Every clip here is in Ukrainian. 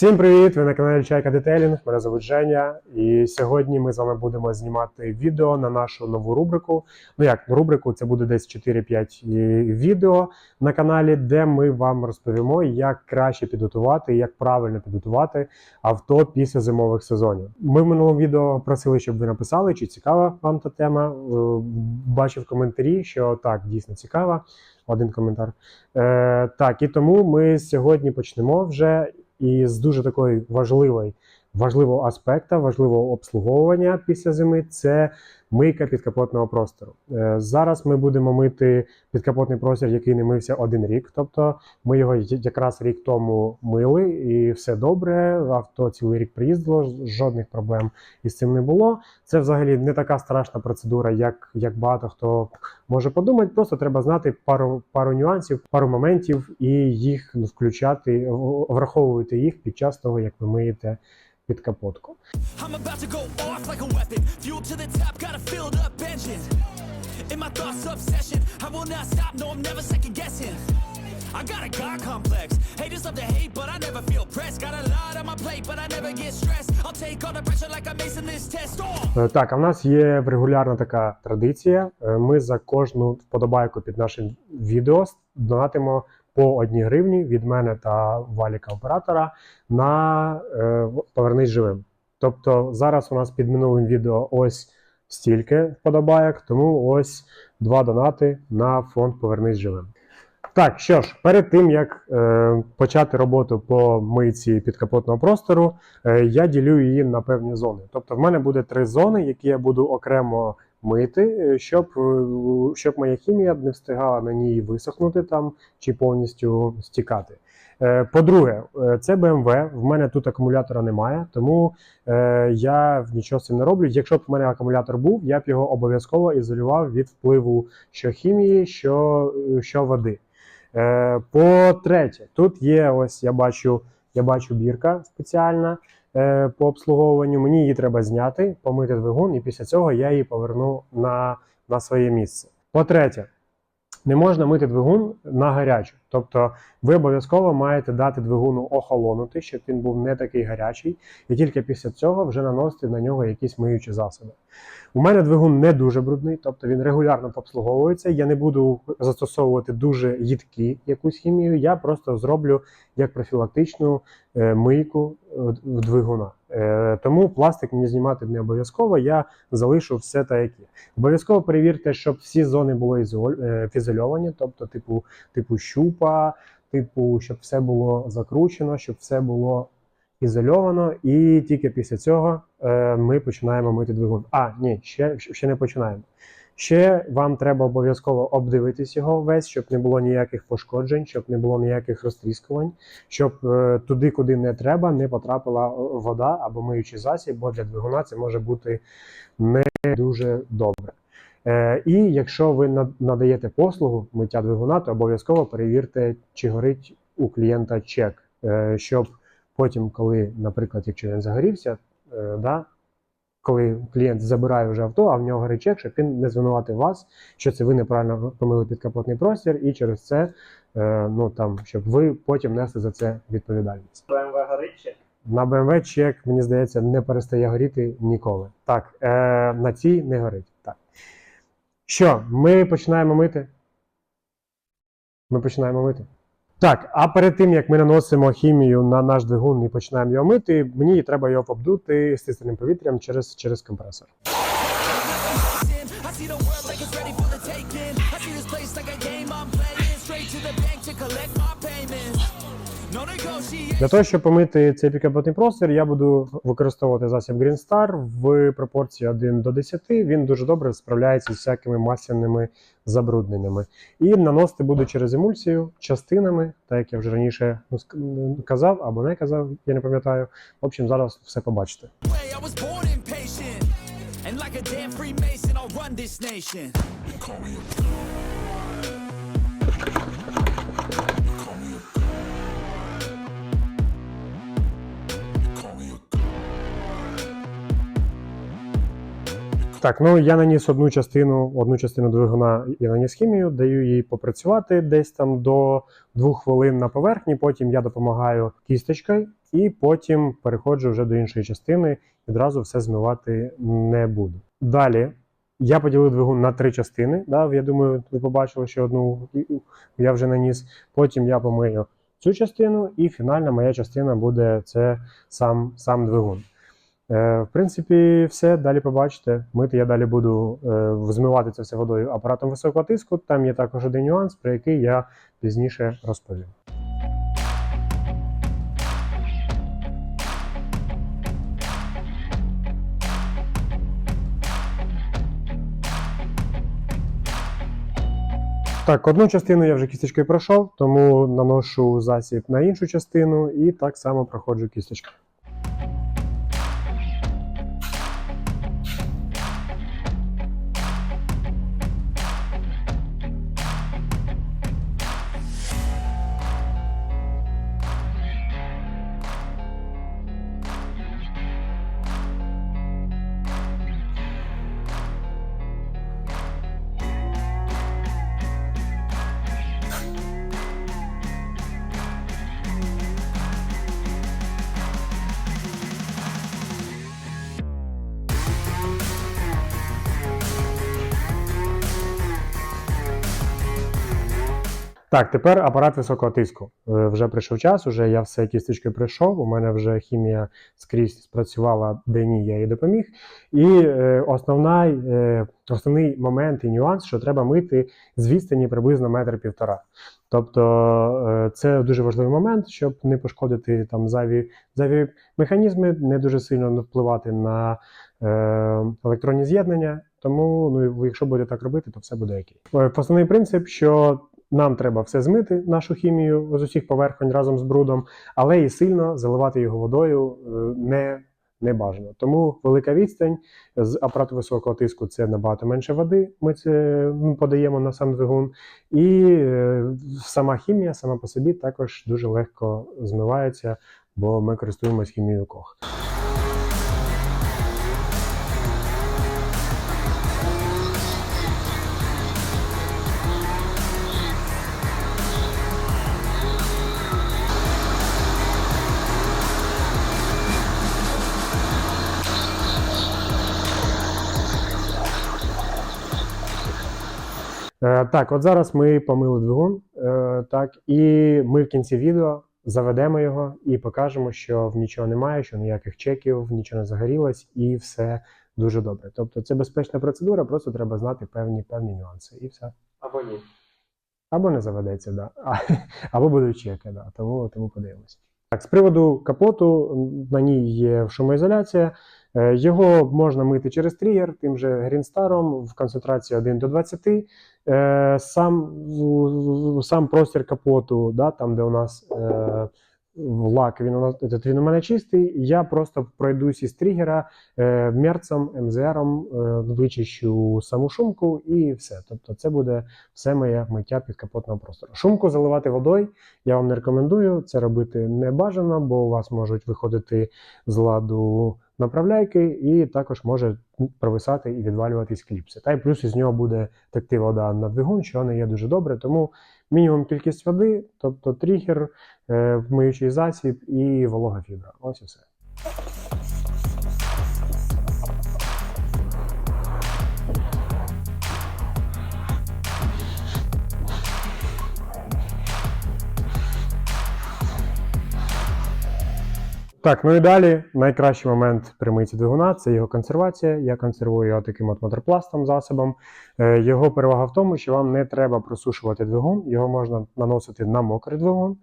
Всім привіт! Ви на каналі Чайка Детейлінг. Мене звуть Женя. І сьогодні ми з вами будемо знімати відео на нашу нову рубрику. Ну як рубрику, це буде десь 4-5 відео на каналі, де ми вам розповімо, як краще підготувати, як правильно підготувати авто після зимових сезонів. Ми в минулому відео просили, щоб ви написали, чи цікава вам та тема. Е, Бачив коментарі, що так, дійсно цікава. Один коментар. Е, так, і тому ми сьогодні почнемо вже і з дуже такої важливої, важливого аспекта, важливого обслуговування після зими це мийка підкапотного простору. Е, Зараз ми будемо мити підкапотний простір, який не мився один рік. Тобто ми його якраз рік тому мили, і все добре. Авто цілий рік приїздило, жодних проблем із цим не було. Це взагалі не така страшна процедура, як, як багато хто може подумати. Просто треба знати пару, пару нюансів, пару моментів і їх включати, враховувати їх під час того, як ви миєте під капотку. I got a God complex. Haters love to hate, but I never feel pressed. Got a lot on my plate, but I never get stressed. I'll take all the pressure like I'm acing this test. Oh! Е, Так, а в нас є регулярна така традиція. Е, Ми за кожну вподобайку під нашим відео донатимо по одній гривні від мене та валіка оператора на е, повернись живим. Тобто зараз у нас під минулим відео ось стільки вподобайок, тому ось два донати на фонд Повернись живим. Так, що ж, перед тим як е, почати роботу по мийці підкапотного простору, е, я ділю її на певні зони. Тобто, в мене буде три зони, які я буду окремо мити, е, щоб, е, щоб моя хімія не встигала на ній висохнути там чи повністю стікати. Е, По-друге, це BMW, в мене тут акумулятора немає, тому я нічого з цим не роблю. Якщо б в мене акумулятор був, я б його обов'язково ізолював від впливу що хімії, що, що води. По-третє, тут є ось я бачу, я бачу бірка спеціальна по обслуговуванню. Мені її треба зняти, помити двигун, і після цього я її поверну на, на своє місце. По-третє, не можна мити двигун на гарячу. Тобто ви обов'язково маєте дати двигуну охолонути, щоб він був не такий гарячий, і тільки після цього вже наносити на нього якісь миючі засоби. У мене двигун не дуже брудний, тобто він регулярно обслуговується. Я не буду застосовувати дуже їдкі якусь хімію. Я просто зроблю як профілактичну е, мийку е, в двигуна. Е, тому пластик мені знімати не обов'язково. Я залишу все так, як є. Обов'язково перевірте, щоб всі зони були ізоль- фізольовані, тобто, типу, типу щупа, типу, щоб все було закручено, щоб все було ізольовано, і тільки після цього е, ми починаємо мити двигун. А, ні, ще, ще не починаємо. Ще вам треба обов'язково обдивитись його весь, щоб не було ніяких пошкоджень, щоб не було ніяких розтріскувань, щоб е, туди, куди не треба, не потрапила е, вода або миючий засіб, бо для двигуна це може бути не дуже добре. Е, і якщо ви надаєте послугу миття двигуна, то обов'язково перевірте, чи горить у клієнта чек, е, щоб потім, коли, наприклад, якщо він загорівся, е, да, коли клієнт забирає вже авто, а в нього горить чек, щоб він не звинуватив вас, що це ви неправильно помили підкапотний простір, і через це, е, ну там, щоб ви потім несли за це відповідальність. BMW горить ще? На BMW чек, мені здається, не перестає горіти ніколи. Так, е, на цій не горить. Що, ми починаємо мити? Ми починаємо мити. Так, а перед тим як ми наносимо хімію на наш двигун і починаємо його мити, мені треба його обдути стисненим повітрям через, через компресор. Для того, щоб помити цей підкапотний простір, я буду використовувати засіб Green Star в пропорції 1 до 10. Він дуже добре справляється з всякими масляними забрудненнями. І наносити буду через емульсію частинами, так як я вже раніше ну, казав або не казав, я не пам'ятаю. В общем, зараз все побачите. I'll run. Так, ну я наніс одну частину, одну частину двигуна я наніс хімію, даю їй попрацювати десь там до двох хвилин на поверхні. Потім я допомагаю кісточкою, і потім переходжу вже до іншої частини. Відразу все змивати не буду. Далі я поділив двигун на три частини. Да, я думаю, ви побачили, що одну я вже наніс. Потім я помию цю частину, і фінальна моя частина буде це сам, сам двигун. Е, В принципі, все. Далі побачите. Мити я далі буду е, змивати це все водою апаратом високого тиску. Там є також один нюанс, про який я пізніше розповім. Так, одну частину я вже кісточкою пройшов, тому наношу засіб на іншу частину і так само проходжу кісточкою. Так, тепер апарат високого тиску. Е, Вже прийшов час, уже я все кісточкою пройшов. У мене вже хімія скрізь спрацювала де ні, я їй допоміг. І е, основна, е, основний момент і нюанс, що треба мити з відстані приблизно метр півтора. Тобто е, це дуже важливий момент, щоб не пошкодити там зайві, зайві механізми, не дуже сильно впливати на е, електронні з'єднання. Тому, ну, якщо будете так робити, то все буде окей. Е, Основний принцип, що нам треба все змити, нашу хімію з усіх поверхонь разом з брудом, але і сильно заливати його водою е, не, не бажано. Тому велика відстань з апарату високого тиску це набагато менше води. Ми це ну, подаємо на сам двигун. І е, сама хімія сама по собі також дуже легко змивається, бо ми користуємося хімією кох. Так, от зараз ми помили двигун, е, так, і ми в кінці відео заведемо його і покажемо, що в нічого немає, що ніяких чеків, нічого не загорілось, і все дуже добре. Тобто це безпечна процедура, просто треба знати певні, певні нюанси, і все. Або ні. Або не заведеться, да. А, або будуть чеки, да. тому, тому подивимося. Так, з приводу капоту, на ній є шумоізоляція. Е, Його можна мити через тригер, тим же Грінстаром в концентрації 1 до 20. Е, Сам, сам простір капоту, да, там, де у нас е, лак, він у нас він у мене чистий. Я просто пройдусь із тригера мерцем, МЗРом, е, вичищу саму шумку і все. Тобто це буде все моє миття підкапотного простору. Шумку заливати водою я вам не рекомендую. Це робити не бажано, бо у вас можуть виходити з ладу направляйки, і також може провисати і відвалюватись кліпси. Та й плюс із нього буде текти вода на двигун, що не є дуже добре. Тому мінімум кількість води, тобто тригер, е, миючий засіб і волога фібра. Ось і все. Так, ну і далі найкращий момент при митті двигуна це його консервація. Я консервую його таким от мотопластом засобом. Е, Його перевага в тому, що вам не треба просушувати двигун, його можна наносити на мокрий двигун,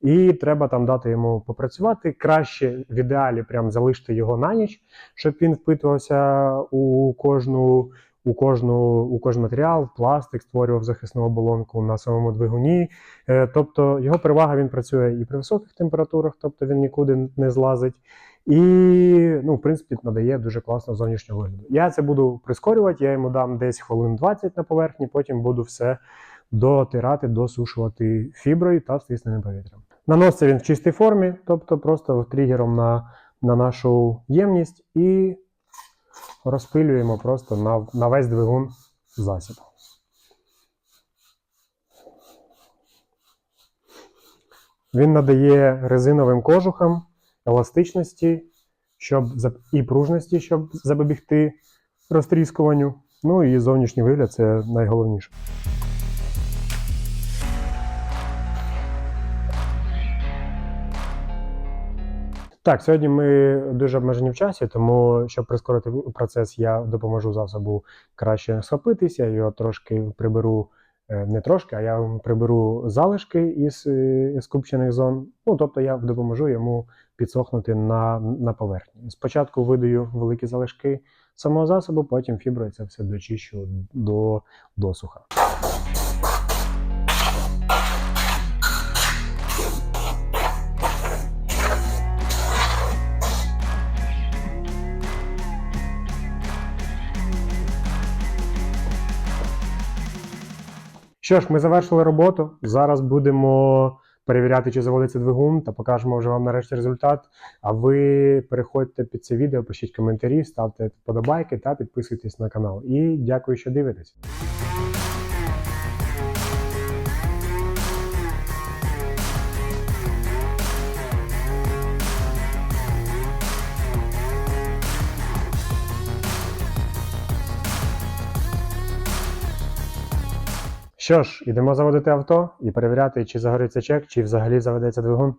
і треба там дати йому попрацювати. Краще в ідеалі прям залишити його на ніч, щоб він впитувався у кожну. У кожну у кожен матеріал, пластик створював захисну оболонку на самому двигуні. Е, Тобто його перевага він працює і при високих температурах, тобто він нікуди не злазить. І, ну, в принципі, надає дуже класного зовнішнього вигляду. Я це буду прискорювати, я йому дам десь хвилин 20 на поверхні, потім буду все дотирати, досушувати фіброю та стисненим повітрям. Наноситься він в чистій формі, тобто просто тригером на, на нашу ємність і розпилюємо просто на, на весь двигун засіб. Він надає резиновим кожухам еластичності щоб, і пружності, щоб запобігти розтріскуванню. Ну і зовнішній вигляд це найголовніше. Так, сьогодні ми дуже обмежені в часі, тому щоб прискорити процес, я допоможу засобу краще схопитися. Його трошки приберу, е, не трошки, а я приберу залишки із е, скупчених зон. Ну, тобто я допоможу йому підсохнути на, на поверхні. Спочатку видаю великі залишки самого засобу, потім фіброю це все дочищу до досуха. Що ж, ми завершили роботу. Зараз будемо перевіряти, чи заводиться двигун, та покажемо вже вам нарешті результат. А ви переходьте під це відео, пишіть коментарі, ставте вподобайки та підписуйтесь на канал. І дякую, що дивитесь. Що ж, ідемо заводити авто і перевіряти, чи загориться чек, чи взагалі заведеться двигун.